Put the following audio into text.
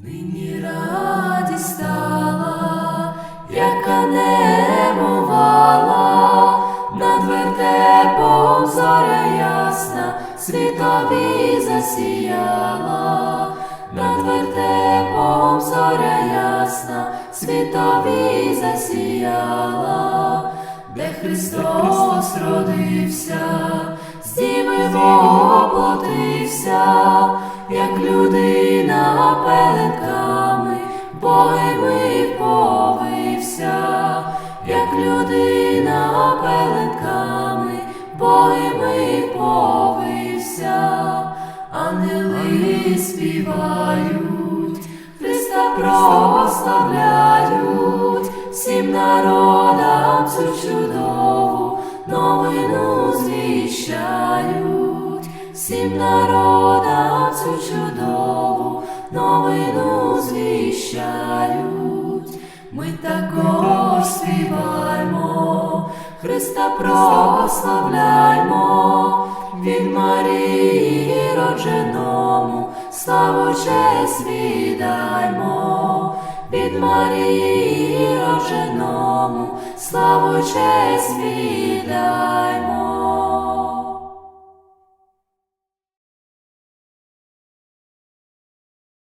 Нині радість стала, яка немувала, над вертепом зоря ясна, світові засіяла, над вертепом зоря ясна, світові засіяла, де Христос родився, з діви воплотився, як людина пеленками, повився, як людина пеленками, богами повився, ангели співають, Христа прославляють, всім народам цю чудову новину звіщають, всім народам цю чудову звіщають. Ми також співаємо, Христа прославляймо, від Марії родженому, славу честь віддаймо, від Марії родженому, славу честь віддаймо.